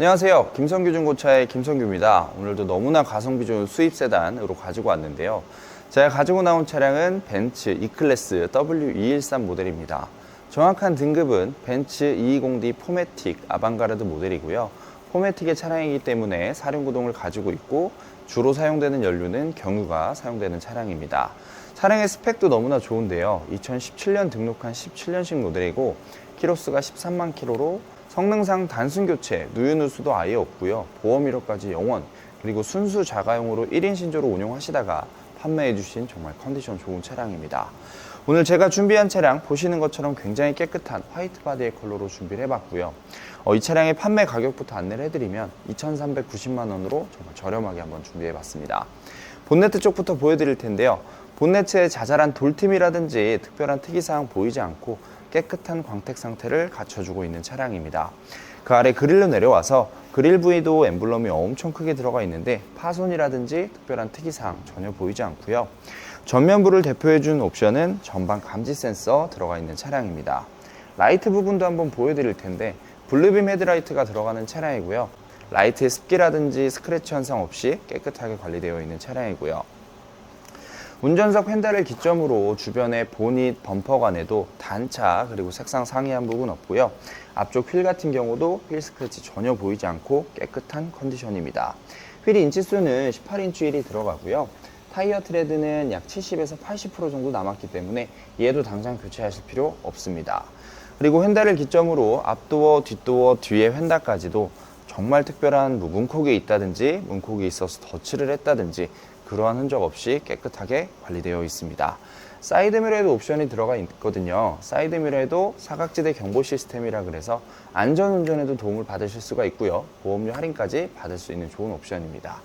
안녕하세요. 김성규 중고차의 김성규입니다. 오늘도 너무나 가성비 좋은 수입 세단으로 가지고 왔는데요. 제가 가지고 나온 차량은 벤츠 E클래스 W213 모델입니다. 정확한 등급은 벤츠 220D 포매틱 아방가르드 모델이고요. 포매틱의 차량이기 때문에 사륜구동을 가지고 있고 주로 사용되는 연료는 경유가 사용되는 차량입니다. 차량의 스펙도 너무나 좋은데요. 2017년 등록한 17년식 모델이고 키로수가 13만 킬로로 성능상 단순 교체, 누유 누수도 아예 없고요. 보험 1호까지 영원, 그리고 순수 자가용으로 1인 신조로 운용하시다가 판매해 주신 정말 컨디션 좋은 차량입니다. 오늘 제가 준비한 차량 보시는 것처럼 굉장히 깨끗한 화이트 바디의 컬러로 준비를 해봤고요. 어, 이 차량의 판매 가격부터 안내를 해드리면 2,390만 원으로 정말 저렴하게 한번 준비해봤습니다. 본네트 쪽부터 보여드릴 텐데요. 본네트에 자잘한 돌틈이라든지 특별한 특이사항 보이지 않고 깨끗한 광택 상태를 갖춰주고 있는 차량입니다. 그 아래 그릴로 내려와서 그릴 부위도 엠블럼이 엄청 크게 들어가 있는데 파손이라든지 특별한 특이사항 전혀 보이지 않고요. 전면부를 대표해준 옵션은 전방 감지 센서 들어가 있는 차량입니다. 라이트 부분도 한번 보여드릴 텐데 블루빔 헤드라이트가 들어가는 차량이고요. 라이트의 습기라든지 스크래치 현상 없이 깨끗하게 관리되어 있는 차량이고요. 운전석 펜달을 기점으로 주변의 보닛, 범퍼관에도 단차 그리고 색상 상이한 부분 없고요. 앞쪽 휠 같은 경우도 휠 스크래치 전혀 보이지 않고 깨끗한 컨디션입니다. 휠 인치수는 18인치 휠이 들어가고요. 타이어 트레드는 약 70에서 80% 정도 남았기 때문에 얘도 당장 교체하실 필요 없습니다. 그리고 휀다를 기점으로 앞도어, 뒷도어, 뒤에 휀다까지도 정말 특별한 뭐 문콕이 있다든지 문콕이 있어서 덧칠을 했다든지 그러한 흔적 없이 깨끗하게 관리되어 있습니다. 사이드미러에도 옵션이 들어가 있거든요. 사이드미러에도 사각지대 경보 시스템이라 그래서 안전운전에도 도움을 받으실 수가 있고요. 보험료 할인까지 받을 수 있는 좋은 옵션입니다.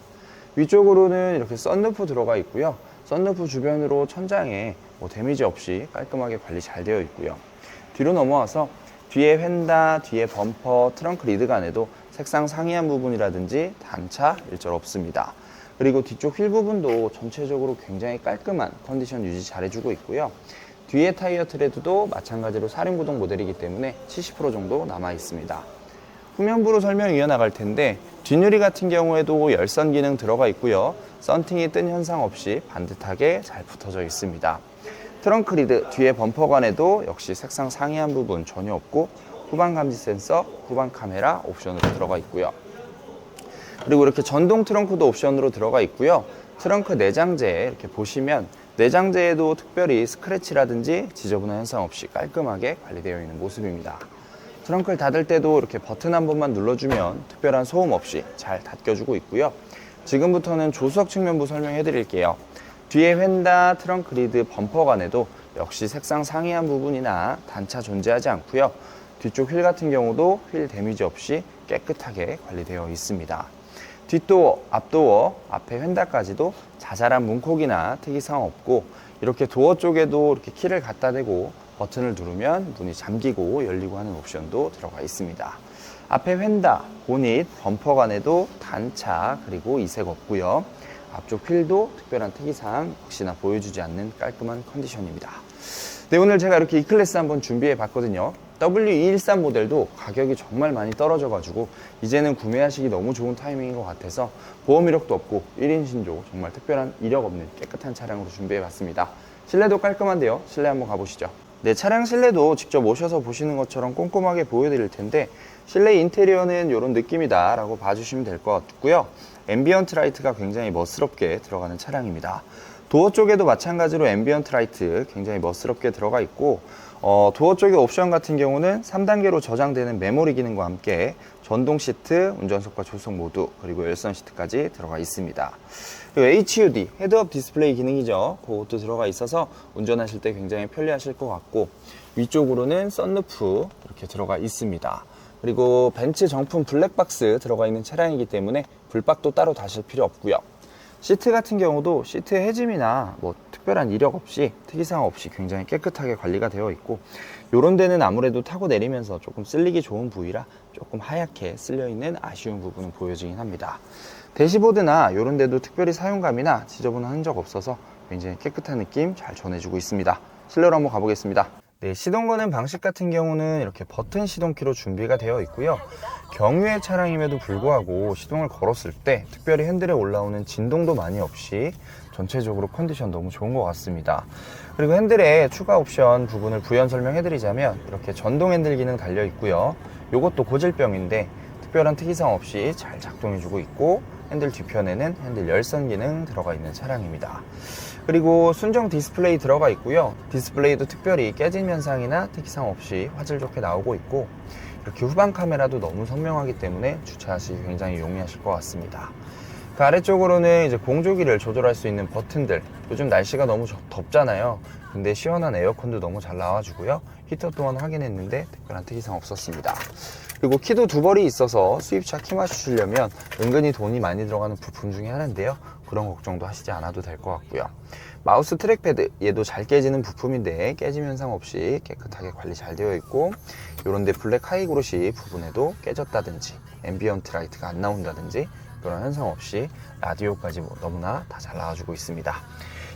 위쪽으로는 이렇게 썬루프 들어가 있고요. 썬루프 주변으로 천장에 뭐 데미지 없이 깔끔하게 관리 잘 되어 있고요. 뒤로 넘어와서 뒤에 휀다, 뒤에 범퍼, 트렁크 리드간에도 색상 상이한 부분이라든지 단차 일절 없습니다. 그리고 뒤쪽 휠 부분도 전체적으로 굉장히 깔끔한 컨디션 유지 잘 해주고 있고요. 뒤에 타이어 트레드도 마찬가지로 사륜구동 모델이기 때문에 70% 정도 남아 있습니다. 후면부로 설명 이어나갈 텐데 뒷유리 같은 경우에도 열선 기능 들어가 있고요. 썬팅이 뜬 현상 없이 반듯하게 잘 붙어져 있습니다. 트렁크 리드 뒤에 범퍼관에도 역시 색상 상이한 부분 전혀 없고 후방 감지 센서, 후방 카메라 옵션으로 들어가 있고요. 그리고 이렇게 전동 트렁크도 옵션으로 들어가 있고요. 트렁크 내장재에 이렇게 보시면 내장재에도 특별히 스크래치라든지 지저분한 현상 없이 깔끔하게 관리되어 있는 모습입니다. 트렁크를 닫을 때도 이렇게 버튼 한 번만 눌러주면 특별한 소음 없이 잘 닫혀주고 있고요. 지금부터는 조수석 측면부 설명해 드릴게요. 뒤에 휀다, 트렁크 리드, 범퍼관에도 역시 색상 상이한 부분이나 단차 존재하지 않고요. 뒤쪽 휠 같은 경우도 휠 데미지 없이 깨끗하게 관리되어 있습니다. 뒷도어, 앞도어, 앞에 휀다까지도 자잘한 문콕이나 특이사항 없고 이렇게 도어 쪽에도 이렇게 키를 갖다 대고 버튼을 누르면 문이 잠기고 열리고 하는 옵션도 들어가 있습니다. 앞에 휀다, 보닛, 범퍼 간에도 단차 그리고 이색 없고요. 앞쪽 휠도 특별한 특이사항 역시나 보여주지 않는 깔끔한 컨디션입니다. 네, 오늘 제가 이렇게 E클래스 한번 준비해 봤거든요. W213 모델도 가격이 정말 많이 떨어져 가지고 이제는 구매하시기 너무 좋은 타이밍인 것 같아서 보험 이력도 없고 1인 신조 정말 특별한 이력 없는 깨끗한 차량으로 준비해 봤습니다. 실내도 깔끔한데요. 실내 한번 가보시죠. 네, 차량 실내도 직접 오셔서 보시는 것처럼 꼼꼼하게 보여드릴 텐데 실내 인테리어는 이런 느낌이다 라고 봐주시면 될 것 같고요. 앰비언트 라이트가 굉장히 멋스럽게 들어가는 차량입니다. 도어 쪽에도 마찬가지로 앰비언트 라이트 굉장히 멋스럽게 들어가 있고 어, 도어 쪽의 옵션 같은 경우는 3단계로 저장되는 메모리 기능과 함께 전동 시트, 운전석과 조석 모두 그리고 열선 시트까지 들어가 있습니다. 그리고 HUD 헤드업 디스플레이 기능이죠. 그것도 들어가 있어서 운전하실 때 굉장히 편리하실 것 같고 위쪽으로는 썬루프 이렇게 들어가 있습니다. 그리고 벤츠 정품 블랙박스 들어가 있는 차량이기 때문에 불박도 따로 다실 필요 없고요. 시트 같은 경우도 시트 해짐이나 뭐 특별한 이력 없이 특이사항 없이 굉장히 깨끗하게 관리가 되어 있고 요런 데는 아무래도 타고 내리면서 조금 쓸리기 좋은 부위라 조금 하얗게 쓸려 있는 아쉬운 부분은 보여지긴 합니다. 대시보드나 요런 데도 특별히 사용감이나 지저분한 흔적 없어서 굉장히 깨끗한 느낌 잘 전해주고 있습니다. 실내로 한번 가보겠습니다. 네, 시동 거는 방식 같은 경우는 이렇게 버튼 시동키로 준비가 되어 있고요. 경유의 차량임에도 불구하고 시동을 걸었을 때 특별히 핸들에 올라오는 진동도 많이 없이 전체적으로 컨디션 너무 좋은 것 같습니다. 그리고 핸들에 추가 옵션 부분을 부연 설명해 드리자면 이렇게 전동 핸들 기능 달려 있고요. 이것도 고질병인데 특별한 특이사항 없이 잘 작동해 주고 있고 핸들 뒤편에는 핸들 열선 기능 들어가 있는 차량입니다. 그리고 순정 디스플레이 들어가 있고요. 디스플레이도 특별히 깨진 현상이나 특이사항 없이 화질 좋게 나오고 있고 이렇게 후방 카메라도 너무 선명하기 때문에 주차하시기 굉장히 용이하실 것 같습니다. 그 아래쪽으로는 이제 공조기를 조절할 수 있는 버튼들. 요즘 날씨가 너무 저- 덥잖아요. 근데 시원한 에어컨도 너무 잘 나와주고요. 히터 또한 확인했는데 특별한 특이사항 없었습니다. 그리고 키도 두 벌이 있어서 수입차 키 맞추시려면 은근히 돈이 많이 들어가는 부품 중에 하나인데요. 그런 걱정도 하시지 않아도 될 것 같고요. 마우스 트랙패드 얘도 잘 깨지는 부품인데 깨짐 현상 없이 깨끗하게 관리 잘 되어 있고 요런데 블랙 하이그로시 부분에도 깨졌다든지 앰비언트 라이트가 안 나온다든지 그런 현상 없이 라디오까지 뭐 너무나 다 잘 나와주고 있습니다.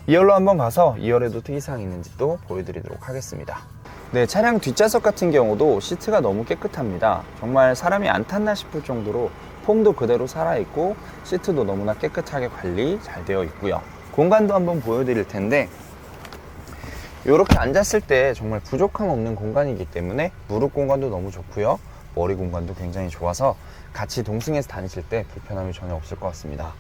2열로 한번 가서 2열에도 특이사항 있는지 또 보여드리도록 하겠습니다. 네, 차량 뒷좌석 같은 경우도 시트가 너무 깨끗합니다. 정말 사람이 안 탔나 싶을 정도로 폼도 그대로 살아있고 시트도 너무나 깨끗하게 관리 잘 되어 있고요. 공간도 한번 보여드릴 텐데 이렇게 앉았을 때 정말 부족함 없는 공간이기 때문에 무릎 공간도 너무 좋고요. 머리 공간도 굉장히 좋아서 같이 동승해서 다니실 때 불편함이 전혀 없을 것 같습니다.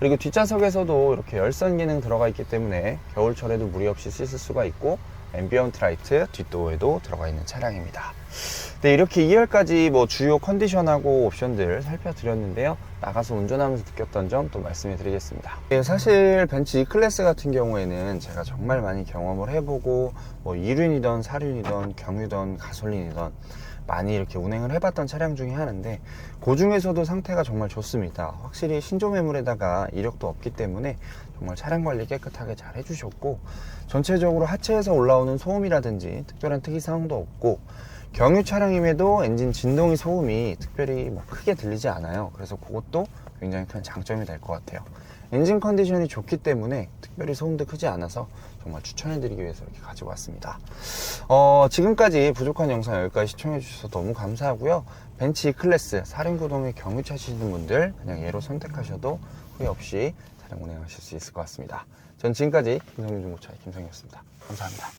그리고 뒷좌석에서도 이렇게 열선 기능 들어가 있기 때문에 겨울철에도 무리 없이 씻을 수가 있고 앰비언트 라이트 뒷도어에도 들어가 있는 차량입니다. 네, 이렇게 2열까지 뭐 주요 컨디션하고 옵션들 살펴드렸는데요. 나가서 운전하면서 느꼈던 점 또 말씀해 드리겠습니다. 네, 사실 벤츠 E클래스 같은 경우에는 제가 정말 많이 경험을 해보고 뭐 2륜이던 4륜이던 경유던 가솔린이던 많이 이렇게 운행을 해봤던 차량 중에 하나인데 그 중에서도 상태가 정말 좋습니다. 확실히 신조 매물에다가 이력도 없기 때문에 정말 차량 관리 깨끗하게 잘 해주셨고 전체적으로 하체에서 올라오는 소음이라든지 특별한 특이 사항도 없고 경유 차량임에도 엔진 진동이 소음이 특별히 뭐 크게 들리지 않아요. 그래서 그것도 굉장히 큰 장점이 될 것 같아요. 엔진 컨디션이 좋기 때문에 특별히 소음도 크지 않아서 정말 추천해드리기 위해서 이렇게 가지고 왔습니다. 어, 지금까지 부족한 영상 여기까지 시청해주셔서 너무 감사하고요. 벤츠 클래스 4륜구동의 경유 차 시는 분들 그냥 얘로 선택하셔도 후회 없이 차량 운행하실 수 있을 것 같습니다. 전 지금까지 김성윤 중고차의 김성이었습니다. 감사합니다.